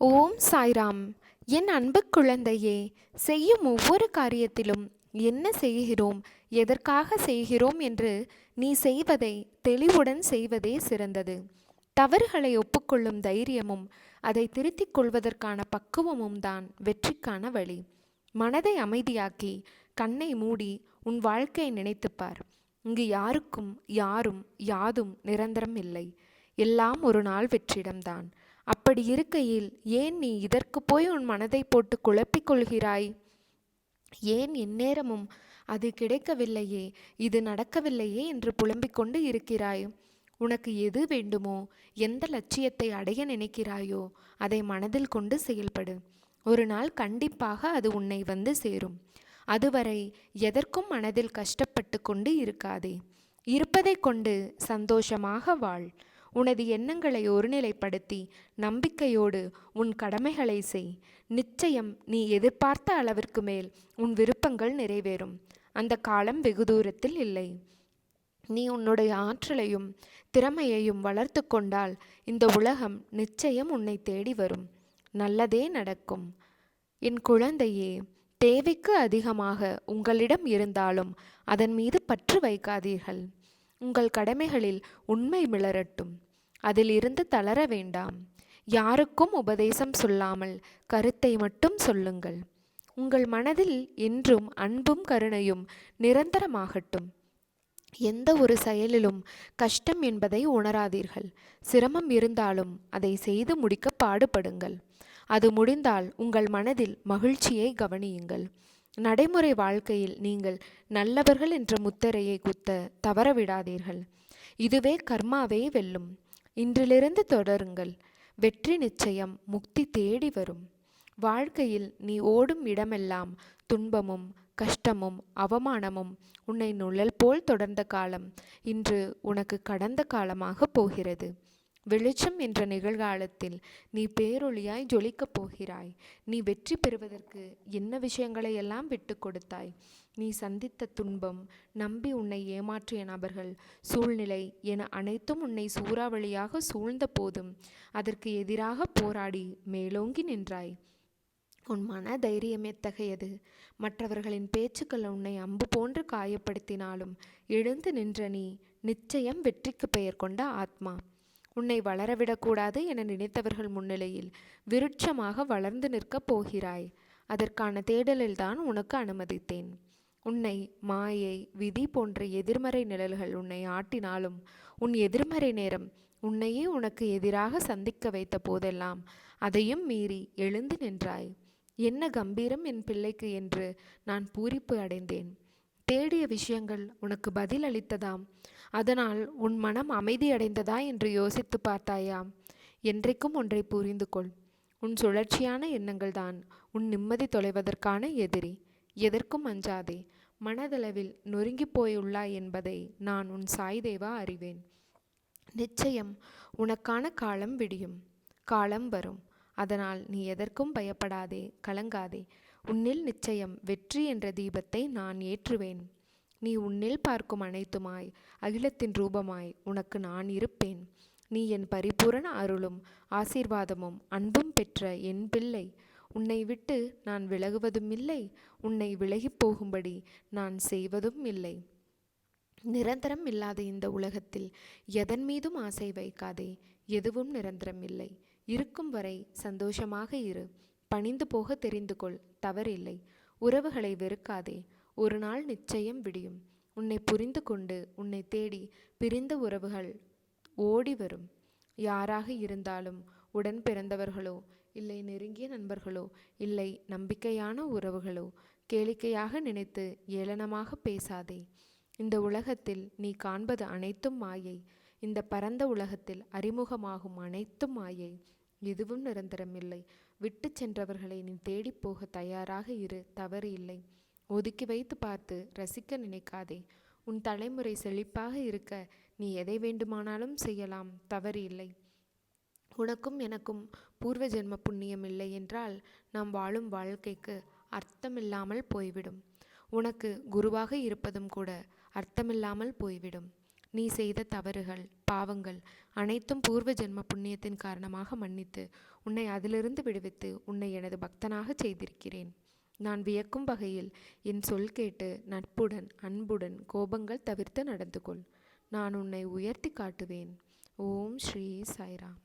ஓம் சாய்ராம். என் அன்பு குழந்தையே செய்யும் ஒவ்வொரு காரியத்திலும் என்ன செய்கிறோம் எதற்காக செய்கிறோம் என்று நீ செய்வதை தெளிவுடன் செய்வதே சிறந்தது. தவறுகளை ஒப்புக்கொள்ளும் தைரியமும் அதை திருத்திக் கொள்வதற்கான பக்குவமும் தான் வெற்றிக்கான வழி. மனதை அமைதியாக்கி கண்ணை மூடி உன் வாழ்க்கையை நினைத்துப்பார் இங்கு யாருக்கும் யாரும் யாதும் நிரந்தரம் இல்லை. எல்லாம் ஒரு நாள் வெற்றிடம்தான். அப்படி இருக்கையில் ஏன் நீ இதற்கு போய் உன் மனதை போட்டு குழப்பிக் கொள்கிறாய்? ஏன் எந்நேரமும் அது கிடைக்கவில்லையே இது நடக்கவில்லையே என்று புலம்பிக் கொண்டு இருக்கிறாய்? உனக்கு எது வேண்டுமோ எந்த லட்சியத்தை அடைய நினைக்கிறாயோ அதை மனதில் கொண்டு செயல்படு. ஒரு நாள் கண்டிப்பாக அது உன்னை வந்து சேரும். அதுவரை எதற்கும் மனதில் கஷ்டப்பட்டு கொண்டு இருக்காதே. இருப்பதை கொண்டு சந்தோஷமாக வாழ். உனது எண்ணங்களை ஒருநிலைப்படுத்தி நம்பிக்கையோடு உன் கடமைகளை செய். நிச்சயம் நீ எதிர்பார்த்த அளவிற்கு மேல் உன் விருப்பங்கள் நிறைவேறும். அந்த காலம் வெகு தூரத்தில் இல்லை. நீ உன்னுடைய ஆற்றலையும் திறமையையும் வளர்த்து கொண்டால் இந்த உலகம் நிச்சயம் உன்னை தேடி வரும். நல்லதே நடக்கும். என் குழந்தையே தேவைக்கு அதிகமாக உங்களிடம் இருந்தாலும் அதன் மீது பற்று வைக்காதீர்கள். உங்கள் கடமைகளில் உண்மை மிளரட்டும். அதில் இருந்து தளர வேண்டாம். யாருக்கும் உபதேசம் சொல்லாமல் கருத்தை மட்டும் சொல்லுங்கள். உங்கள் மனதில் என்றும் அன்பும் கருணையும் நிரந்தரமாகட்டும். எந்த ஒரு செயலிலும் கஷ்டம் என்பதை உணராதீர்கள். சிரமம் இருந்தாலும் அதை செய்து முடிக்க பாடுபடுங்கள். அது முடிந்தால் உங்கள் மனதில் மகிழ்ச்சியை கவனியுங்கள். நடைமுறை வாழ்க்கையில் நீங்கள் நல்லவர்கள் என்ற முத்திரையை குத்த தவறவிடாதீர்கள். இதுவே கர்மாவே வெல்லும். இன்றிலிருந்து தொடருங்கள். வெற்றி நிச்சயம் முக்தி தேடி வரும். வாழ்க்கையில் நீ ஓடும் இடமெல்லாம் துன்பமும் கஷ்டமும் அவமானமும் உன்னை நுழல் போல் தொடர்ந்த காலம் இன்று உனக்கு கடந்த காலமாக போகிறது. வெளிச்சம் என்ற நிகழ்காலத்தில் நீ பேரொளியாய் ஜொலிக்கப் போகிறாய். நீ வெற்றி பெறுவதற்கு என்ன விஷயங்களை எல்லாம் விட்டு கொடுத்தாய்? நீ சந்தித்த துன்பம் நம்பி உன்னை ஏமாற்றிய நபர்கள் சூழ்நிலை என அனைத்தும் உன்னை சூறாவளியாக சூழ்ந்த போதும் அதற்கு எதிராக போராடி மேலோங்கி நின்றாய். உன் மன தைரியம் எத்தகையது? மற்றவர்களின் பேச்சுக்கள் உன்னை அம்பு போன்று காயப்படுத்தினாலும் எழுந்து நின்ற நீ நிச்சயம் வெற்றிக்கு பெயர் கொண்ட ஆத்மா. உன்னை வளரவிடக்கூடாது என நினைத்தவர்கள் முன்னிலையில் விருட்சமாக வளர்ந்து நிற்கப் போகிறாய். அதற்கான தேடலில்தான் உனக்கு அனுமதித்தேன். உன்னை மாயை விதி போன்ற எதிர்மறை நிழல்கள் உன்னை ஆட்டினாலும் உன் எதிர்மறை நேரம் உன்னையே உனக்கு எதிராக சந்திக்க வைத்த போதெல்லாம் அதையும் மீறி எழுந்து நின்றாய். என்ன கம்பீரம் என் பிள்ளைக்கு என்று நான் பூரிப்பு அடைந்தேன். தேடிய விஷயங்கள் உனக்கு பதில் அளித்ததாம். அதனால் உன் மனம் அமைதியடைந்ததா என்று யோசித்து பார்த்தாயா என்றைக்கும் ஒன்றை புரிந்து கொள். உன் சுழற்சியான எண்ணங்கள் தான் உன் நிம்மதி தொலைவதற்கான எதிரி. எதற்கும் அஞ்சாதே. மனதளவில் நொறுங்கி போயுள்ளாய் என்பதை நான் உன் சாய்தேவா அறிவேன். நிச்சயம் உனக்கான காலம் விடியும். காலம் வரும். அதனால் நீ எதற்கும் பயப்படாதே. கலங்காதே. உன்னில் நிச்சயம் வெற்றி என்ற தீபத்தை நான் ஏற்றுவேன். நீ உன்னில் பார்க்கும் அனைத்துமாய் அகிலத்தின் ரூபமாய் உனக்கு நான் இருப்பேன். நீ என் பரிபூரண அருளும் ஆசீர்வாதமும் அன்பும் பெற்ற என் பிள்ளை. உன்னை விட்டு நான் விலகுவதும் இல்லை உன்னை விலகிப் போகும்படி நான் செய்வதும் இல்லை நிரந்தரம் இல்லாத இந்த உலகத்தில் எதன் மீதும் ஆசை வைக்காதே. எதுவும் நிரந்தரம் இல்லை இருக்கும் வரை சந்தோஷமாக இரு. பணிந்து போக தெரிந்து கொள் தவறில்லை. உறவுகளை வெறுக்காதே. ஒரு நாள் நிச்சயம் விடியும். உன்னை புரிந்து கொண்டு உன்னை தேடி பிரிந்த உறவுகள் ஓடி வரும். யாராக இருந்தாலும் உடன் பிறந்தவர்களோ இல்லை நெருங்கிய நண்பர்களோ இல்லை நம்பிக்கையான உறவுகளோ கேளிக்கையாக நினைத்து ஏளனமாக பேசாதே. இந்த உலகத்தில் நீ காண்பது அனைத்தும் மாயை. இந்த பரந்த உலகத்தில் அறிமுகமாகும் அனைத்தும் மாயை. எதுவும் நிரந்தரமில்லை. விட்டு சென்றவர்களை நீ தேடிப் போக தயாராக இரு தவறு இல்லை. ஒதுக்கி வைத்து பார்த்து ரசிக்க நினைக்காதே. உன் தலைமுறை செழிப்பாக இருக்க நீ எதை வேண்டுமானாலும் செய்யலாம் தவறு இல்லை. உனக்கும் எனக்கும் பூர்வ ஜென்ம புண்ணியம் இல்லை என்றால் நாம் வாழும் வாழ்க்கைக்கு அர்த்தமில்லாமல் போய்விடும். உனக்கு குருவாக இருப்பதும் கூட அர்த்தமில்லாமல் போய்விடும். நீ செய்த தவறுகள் பாவங்கள் அனைத்தும் பூர்வ ஜென்ம புண்ணியத்தின் காரணமாக மன்னித்து உன்னை அதிலிருந்து விடுவித்து உன்னை எனது பக்தனாகச் செய்திருக்கிறேன். நான் வியக்கும் வகையில் என் சொல் கேட்டு நட்புடன் அன்புடன் கோபங்கள் தவிர்த்து நடந்து கொள் நான் உன்னை உயர்த்தி காட்டுவேன். ஓம் ஸ்ரீ சாய்ராம்.